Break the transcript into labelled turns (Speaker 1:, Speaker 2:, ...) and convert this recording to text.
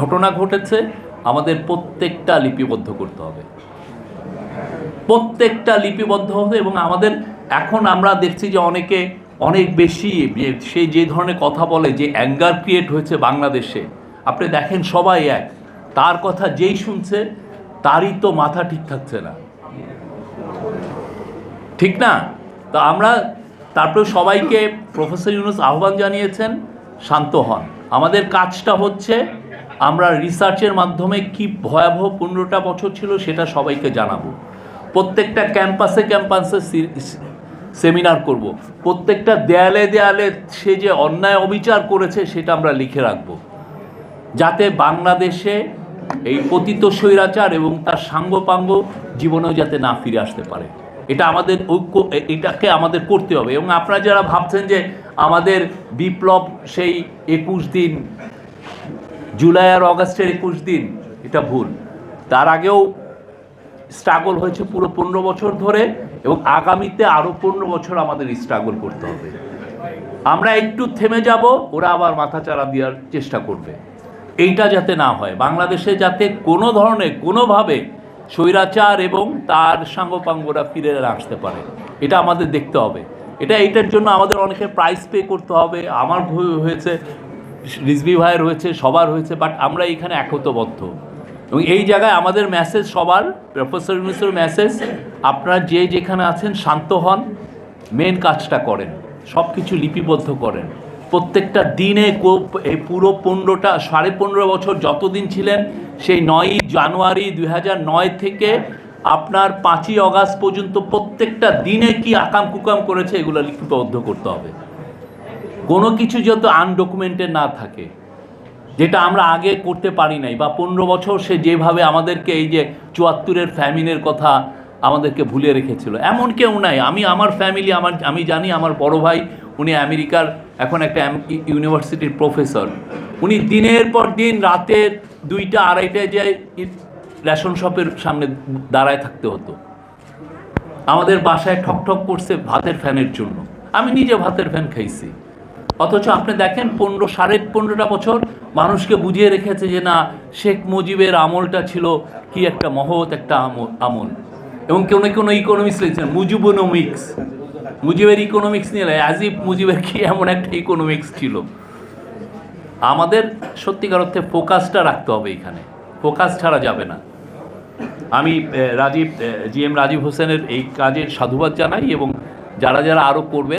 Speaker 1: ঘটনা ঘটেছে, আমাদের প্রত্যেকটা লিপিবদ্ধ করতে হবে। প্রত্যেকটা লিপিবদ্ধ হবে এবং আমাদের এখন আমরা দেখছি যে অনেকে অনেক বেশি সে যে ধরনের কথা বলে, যে অ্যাঙ্গার ক্রিয়েট হয়েছে বাংলাদেশে, আপনি দেখেন সবাই এক। তার কথা যেই শুনছে, তারই তো মাথা ঠিক থাকছে না। ঠিক না? তো আমরা তারপরে সবাইকে প্রফেসর ইউনুস আহ্বান জানিয়েছেন, শান্ত হন। আমাদের কাজটা হচ্ছে আমরা রিসার্চের মাধ্যমে কি ভয়াবহ পনেরোটা বছর ছিল সেটা সবাইকে জানাব। প্রত্যেকটা ক্যাম্পাসে ক্যাম্পাসে সেমিনার করব। প্রত্যেকটা দেয়ালে দেয়ালে সে যে অন্যায় অবিচার করেছে সেটা আমরা লিখে রাখব। যাতে বাংলাদেশে এই পতিত স্বৈরাচার এবং তার সাঙ্গপাঙ্গ জীবনেও যাতে না ফিরে আসতে পারে। এটা আমাদের ঐক্য এটাকে আমাদের করতে হবে এবং আপনারা যারা ভাবছেন যে আমাদের বিপ্লব সেই একুশ দিন জুলাই আর অগাস্টের একুশ দিন, এটা ভুল। তার আগেও স্ট্রাগল হয়েছে পুরো পনেরো বছর ধরে এবং আগামীতে আরও পনেরো বছর আমাদের স্ট্রাগল করতে হবে। আমরা একটু থেমে যাব, ওরা আবার মাথা চারা দেওয়ার চেষ্টা করবে। এইটা যাতে না হয়। বাংলাদেশে যাতে কোনো ধরনের, কোনোভাবে স্বৈরাচার এবং তার সাঙ্গপাঙ্গরা ফিরে আসতে পারে, এটা আমাদের দেখতে হবে। এটা, এইটার জন্য আমাদের অনেকে প্রাইস পে করতে হবে। আমার হয়েছে রিজভি ভাইয়ের হয়েছে সবার হয়েছে বাট আমরা এখানে একতবদ্ধ। এবং এই জায়গায় আমাদের মেসেজ সবার প্রফেসর ইউনুসের মেসেজ আপনারা যে যেখানে আছেন শান্ত হন মেন কাজটা করেন সব কিছু লিপিবদ্ধ করেন। প্রত্যেকটা দিনে এই পুরো পনেরোটা, সাড়ে পনেরো বছর যতদিন ছিলেন, সেই নয়ই জানুয়ারি দুই নয় থেকে আপনার পাঁচই অগাস্ট পর্যন্ত প্রত্যেকটা দিনে কি আকাম কুকাম করেছে, এগুলো লিপিবদ্ধ করতে হবে। কোনো কিছু যত আনডকুমেন্টেড না থাকে, যেটা আমরা আগে করতে পারি নাই বা পনেরো বছর সে যেভাবে আমাদেরকে এই যে চুয়াত্তরের ফ্যামিনের কথা আমাদেরকে ভুলে রেখেছিল, এমন কেউ নাই। আমি আমার ফ্যামিলি আমার, আমি জানি আমার বড় ভাই, উনি আমেরিকার এখন একটা ইউনিভার্সিটির প্রফেসর উনি দিনের পর দিন রাতের দুইটা, আড়াইটায় ই- রেশন শপের সামনে দাঁড়ায় থাকতে হতো। আমাদের বাসায় ঠক ঠক করছে ভাতের ফ্যানের জন্য। আমি নিজে ভাতের ফ্যান খাইছি। অথচ আপনি দেখেন পনেরো, সাড়ে পনেরোটা বছর মানুষকে বুঝিয়ে রেখেছে যে না, শেখ মুজিবের আমলটা ছিল কি একটা মহৎ একটা আমল এবং কেউ না কোনো ইকোনমিক্স লিখছেন, মুজিবোনমিক্স। মুজিবের ইকোনমিক্স নিয়ে ইফ মুজিবের কি এমন একটা ইকোনমিক্স ছিল। আমাদের সত্যিকার অর্থে ফোকাসটা রাখতে হবে এখানে। ফোকাস ছাড়া যাবে না। আমি রাজীব জি এম রাজীব হোসেনের এই কাজের সাধুবাদ জানাই এবং যারা যারা আরও করবে